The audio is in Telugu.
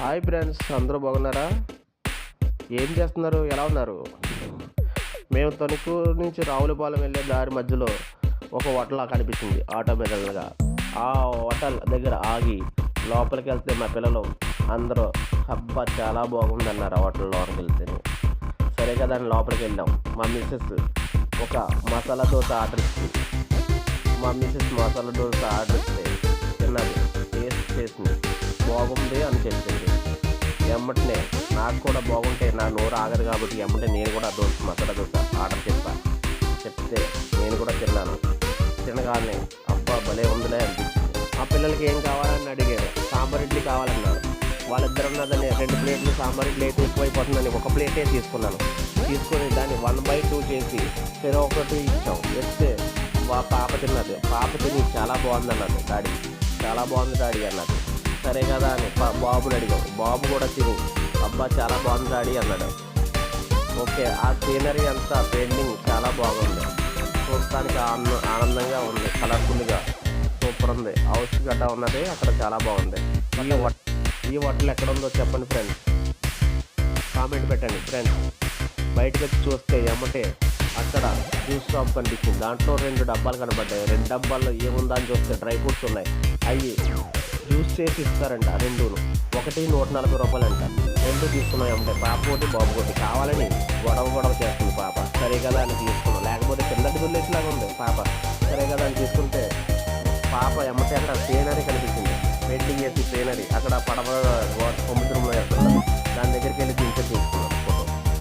హాయ్ ఫ్రెండ్స్ అందరూ బాగున్నారా? ఏం చేస్తున్నారు? ఎలా ఉన్నారు? మేము తణుకు నుంచి రావులపాలెం వెళ్ళే దారి మధ్యలో ఒక హోటల్ కనిపించింది ఆటో ఆ హోటల్ దగ్గర ఆగి లోపలికి వెళ్తే మా పిల్లలు అందరూ అబ్బా చాలా బాగుంది అన్నారు ఆ హోటల్ లోపలికి వెళ్తే సరే కదా అని లోపలికి వెళ్ళాం. మా మిస్సెస్ ఒక మసాలా దోశ ఆర్డర్ ఇచ్చింది. మా మిస్సెస్ మసాలా దోశ ఆర్డర్ ఇచ్చింది. ఎమ్మటనే నాకు కూడా బాగుంటే నా నోరు ఆగదు కాబట్టి ఎమ్మటే నేను కూడా దోశ మసాలా దోశ ఆర్డర్ చేస్తాను చెప్తే నేను కూడా తిన్నాను. తినగానే అబ్బా భలే ఉందిలే అనిపించింది. ఆ పిల్లలకి ఏం కావాలని అడిగాను సాంబార్ ఇడ్లీ కావాలన్నారు. వాళ్ళిద్దరు ఉన్నదని రెండు ప్లేట్లు సాంబార్ ఇడ్లీ అయితే ఎక్కువైపోతుందని ఒక ప్లేటే తీసుకున్నాను. తీసుకొని దాన్ని వన్ బై టూ చేసి సరే ఒకటి ఇచ్చాం. ఇస్తే మా పాప తిన్నది. పాప తిని చాలా బాగుంది అన్నది డాడీ. చాలా బాగుంది డాడీ అన్నది. సరే కదా అని బాబుని అడిగాం. బాబు కూడా తిని. అబ్బా చాలా బాగుంది డాడీ అన్నాడు. ఓకే ఆ సీనరీ అంతా పెయింటింగ్ చాలా బాగుంది. చూడటానికి ఆనంద- ఆనందంగా ఉంది. కలర్ఫుల్గా సూపర్ ఉంది. హౌస్ గడ్డ ఉన్నది అక్కడ చాలా బాగుంది. ఈ హోట- ఈ హోటల్ ఎక్కడ ఉందో చెప్పండి ఫ్రెండ్స్. కామెంట్ పెట్టండి ఫ్రెండ్స్. బయటకు వచ్చి చూస్తే ఏమంటే అక్కడ జ్యూస్ షాప్ కనిపించింది. దాంట్లో రెండు డబ్బాలు కనబడ్డాయి. రెండు డబ్బాల్లో ఏముందా అని చూస్తే డ్రై ఫ్రూట్స్ ఉన్నాయి. అవి జ్యూస్ చేసి ఇస్తారంట రెండును. ఒకటి నూట నలభై రూపాయలు అంట రెండు తీసుకున్నాం అంటే పాప ఒకటి బాబు ఒకటి కావాలని గొడవ గొడవ చేస్తుంది పాప. సరే కదా అని తీసుకున్నాం లేకపోతే కిందటి దుల్లేట్లాగా ఉంది పాప. సరే కదా అని తీసుకుంటే పాప ఎమ్మటే అక్కడ సీనరీ కనిపించింది పెయింటింగ్ చేసి సీనరీ అక్కడ పడవ సముద్రంలో